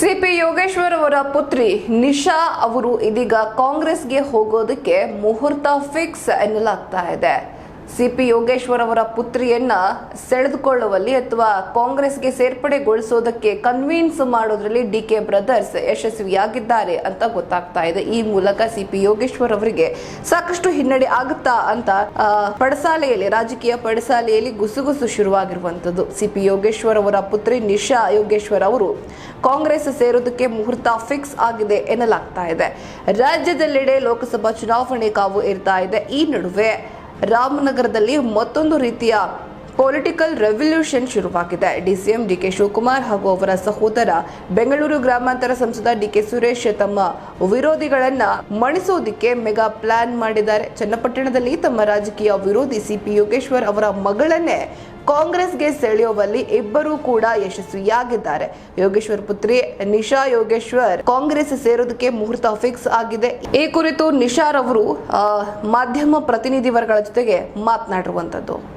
CP Yogeshwar ಅವರ ಪುತ್ರಿ ನಿಶಾ ಅವರು ಇದೀಗ ಕಾಂಗ್ರೆಸ್ಗೆ ಹೋಗೋದಕ್ಕೆ ಮುಹೂರ್ತ ಫಿಕ್ಸ್ ಎನ್ನಲಾಗ್ತಾ ಇದೆ. ಸಿಪಿ ಯೋಗೇಶ್ವರ್ ಅವರ ಪುತ್ರಿಯನ್ನ ಸೆಳೆದುಕೊಳ್ಳುವಲ್ಲಿ ಅಥವಾ ಕಾಂಗ್ರೆಸ್ಗೆ ಸೇರ್ಪಡೆಗೊಳಿಸೋದಕ್ಕೆ ಕನ್ವಿನ್ಸ್ ಮಾಡೋದ್ರಲ್ಲಿ ಡಿ ಕೆ ಬ್ರದರ್ಸ್ ಯಶಸ್ವಿಯಾಗಿದ್ದಾರೆ ಅಂತ ಗೊತ್ತಾಗ್ತಾ ಇದೆ. ಈ ಮೂಲಕ ಸಿಪಿ ಯೋಗೇಶ್ವರ್ ಅವರಿಗೆ ಸಾಕಷ್ಟು ಹಿನ್ನಡೆ ಆಗುತ್ತಾ ಅಂತ ಪಡಸಾಲೆಯಲ್ಲಿ, ರಾಜಕೀಯ ಪಡಸಾಲೆಯಲ್ಲಿ ಗುಸುಗುಸು ಶುರುವಾಗಿರುವಂತದ್ದು ಸಿಪಿ ಯೋಗೇಶ್ವರ್ ಅವರ ಪುತ್ರಿ ನಿಶಾ ಯೋಗೇಶ್ವರ್ ಅವರು ಕಾಂಗ್ರೆಸ್ ಸೇರೋದಕ್ಕೆ ಮುಹೂರ್ತ ಫಿಕ್ಸ್ ಆಗಿದೆ ಎನ್ನಲಾಗ್ತಾ ಇದೆ. ರಾಜ್ಯದೆಲ್ಲೆಡೆ ಲೋಕಸಭಾ ಚುನಾವಣೆ ಕಾವು ಇರ್ತಾ ಇದೆ. ಈ ನಡುವೆ ರಾಮನಗರದಲ್ಲಿ ಮತ್ತೊಂದು ರೀತಿಯ ಪೊಲಿಟಿಕಲ್ ರೆವಲ್ಯೂಷನ್ ಶುರುವಾಗಿದೆ. ಡಿಸಿಎಂ ಡಿಕೆ ಶಿವಕುಮಾರ್ ಹಾಗೂ ಅವರ ಸಹೋದರ ಬೆಂಗಳೂರು ಗ್ರಾಮಾಂತರ ಸಂಸದ ಡಿ ಕೆ ಸುರೇಶ್ ತಮ್ಮ ವಿರೋಧಿಗಳನ್ನ ಮಣಿಸೋದಿಕ್ಕೆ ಮೆಗಾ ಪ್ಲಾನ್ ಮಾಡಿದ್ದಾರೆ. ಚನ್ನಪಟ್ಟಣದಲ್ಲಿ ತಮ್ಮ ರಾಜಕೀಯ ವಿರೋಧಿ ಸಿಪಿ ಯೋಗೇಶ್ವರ್ ಅವರ ಮಗಳನ್ನೇ ಕಾಂಗ್ರೆಸ್ಗೆ ಸೆಳೆಯುವಲ್ಲಿ ಇಬ್ಬರೂ ಕೂಡ ಯಶಸ್ವಿಯಾಗಿದ್ದಾರೆ. ಯೋಗೇಶ್ವರ್ ಪುತ್ರಿ ನಿಶಾ ಯೋಗೇಶ್ವರ್ ಕಾಂಗ್ರೆಸ್ ಸೇರೋದಕ್ಕೆ ಮುಹೂರ್ತ ಫಿಕ್ಸ್ ಆಗಿದೆ. ಈ ಕುರಿತು ನಿಶಾರ್ ಅವರು ಆ, ಮಾಧ್ಯಮ ಪ್ರತಿನಿಧಿ ವರ್ಗಗಳ ಜೊತೆಗೆ ಮಾತನಾಡಿರುವಂತದ್ದು.